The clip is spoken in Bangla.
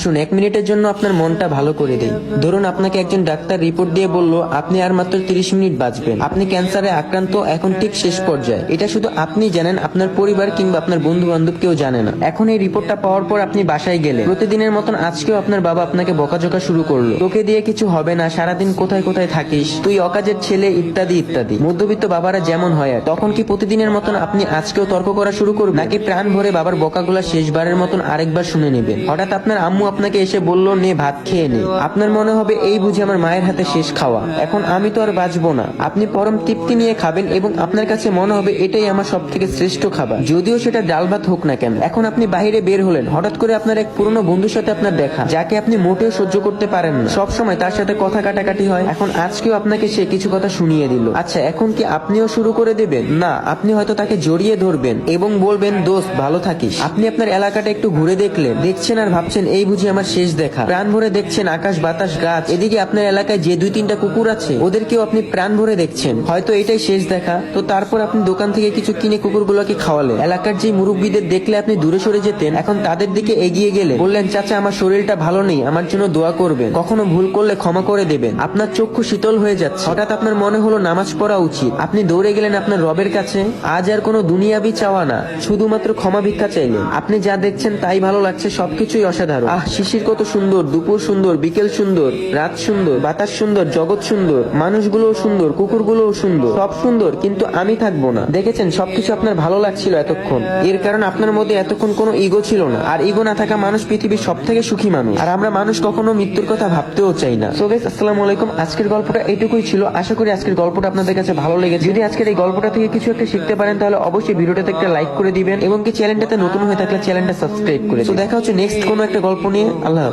আসুন, এক মিনিটের জন্য আপনার মনটা ভালো করে দিই। ধরুন, আপনাকে একজন ডাক্তার রিপোর্ট দিয়ে বলল, আপনি আর মাত্র তিরিশ মিনিট বাঁচবেন। আপনি ক্যান্সারে আক্রান্ত, এখন ঠিক শেষ পর্যায়ে। এটা শুধু আপনি জানেন, আপনার পরিবার কিংবা আপনার বন্ধু বান্ধব কেউ জানে না। এখন এই রিপোর্টটা পাওয়ার পর আপনি বাসায় গেলে প্রতিদিনের মতন আজকেও আপনার বাবা আপনাকে বকাঝকা শুরু করল। তোকে দিয়ে কিছু হবে না, সারাদিন কোথায় কোথায় থাকিস? তুই অকাজের ছেলে, ইত্যাদি ইত্যাদি। মধ্যবিত্ত বাবারা যেমন হয় তখন কি প্রতিদিনের মতন আপনি আজকেও তর্ক করা শুরু করবেন? নাকি প্রাণ ভরে বাবার বকাগুলা শেষবারের মতন আরেকবার শুনে নেবেন? হঠাৎ আপনার আম্মু আপনাকে এসে বলল, নে, ভাত খেয়ে নে। আপনার মনে হবে, এই বুঝি আমার মায়ের হাতে শেষ খাওয়া। এখন আমি তো আর বাঁচবো না। আপনি পরম তৃপ্তি নিয়ে খাবেন এবং আপনার কাছে মনে হবে, এটাই আমার সব থেকে শ্রেষ্ঠ খাবার। যদিও সেটা ডাল ভাত হোক না কেন, এখন আপনি বাইরে বের হলেন। হঠাৎ করে আপনার এক পুরনো বন্ধুর সাথে আপনার দেখা, যাকে আপনি মোটেও সহ্য করতে পারেন না। সব সময় তার সাথে কথা কাটাকাটি হয়। এখন আজকেও আপনাকে সে কিছু কথা শুনিয়ে দিল। আচ্ছা এখন কি আপনিও শুরু করে দেবেন? না, আপনি হয়তো তাকে জড়িয়ে ধরবেন এবং বলবেন, দোস্ত, ভালো থাকিস। আপনি আপনার এলাকাটা একটু ঘুরে দেখলেন। দেখছেন আর ভাবছেন, এই বুঝি আমার শেষ দেখা। প্রাণ ভরে দেখছেন আকাশ, বাতাস, গাছ। এদিকে আপনার এলাকায় যে দুই তিনটা কুকুর আছে, ওদেরকেও আপনি প্রাণ ভরে দেখছেন। হয়তো এটাই শেষ দেখা। তো তারপর আপনি দোকান থেকে কিছু কিনে কুকুরগুলোকে খাওয়ালেন। এলাকার যে মুরব্বীদের দেখলে আপনি দূরে সরে যেতেন, এখন তাদের দিকে এগিয়ে গেলে বললেন, চাচা, আমার শরীরটা ভালো নেই, আমার জন্য দোয়া করবেন। কখনো ভুল করলে ক্ষমা করে দেবেন। আপনার চক্ষু শীতল হয়ে যাচ্ছে। হঠাৎ আপনার মনে হলো নামাজ পড়া উচিত। আপনি দৌড়ে গেলেন আপনার রবের কাছে। আজ আর কোনো দুনিয়াবি চাওয়া না। শুধুমাত্র ক্ষমা ভিক্ষা চাইলেন। আপনি যা দেখছেন তাই ভালো লাগছে, সবকিছুই অসাধারণ। আহ শিশির কত সুন্দর, দুপুর সুন্দর, বিকেল সুন্দর, রাত সুন্দর, বাতাস সুন্দর, জগৎ সুন্দর, মানুষগুলোও সুন্দর, কুকুরগুলোও সুন্দর, সব সুন্দর, কিন্তু আমি থাকব না। দেখেছেন, সবকিছু আপনার ভালো লাগছিল এতক্ষণ। এর কারণ আপনার মধ্যে এতক্ষণ কোনো ইগো ছিল না। আর ইগো না থাকা মানুষ পৃথিবীর সব থেকে সুখী মানুষ। আর আমরা মানুষ কখনো মৃত্যুর কথা ভাবতেও চাই না। সো গাইস আসসালামু আলাইকুম। আজকের গল্পটা এটুকুই ছিল। আশা করি আজকের গল্পটা আপনাদের কাছে ভালো লেগেছে। যদি আজকের এই গল্পটা থেকে কিছু একটা শিখতে পারেন, তাহলে অবশ্যই ভিডিওটাতে একটা লাইক করে দিবেন এবং কি চ্যানেলটাতে নতুন হয়ে থাকলে চ্যানেলটা সাবস্ক্রাইব করে তো দেখা হচ্ছে নেক্সট কোনো একটা গল্প নিয়ে আল্লাহ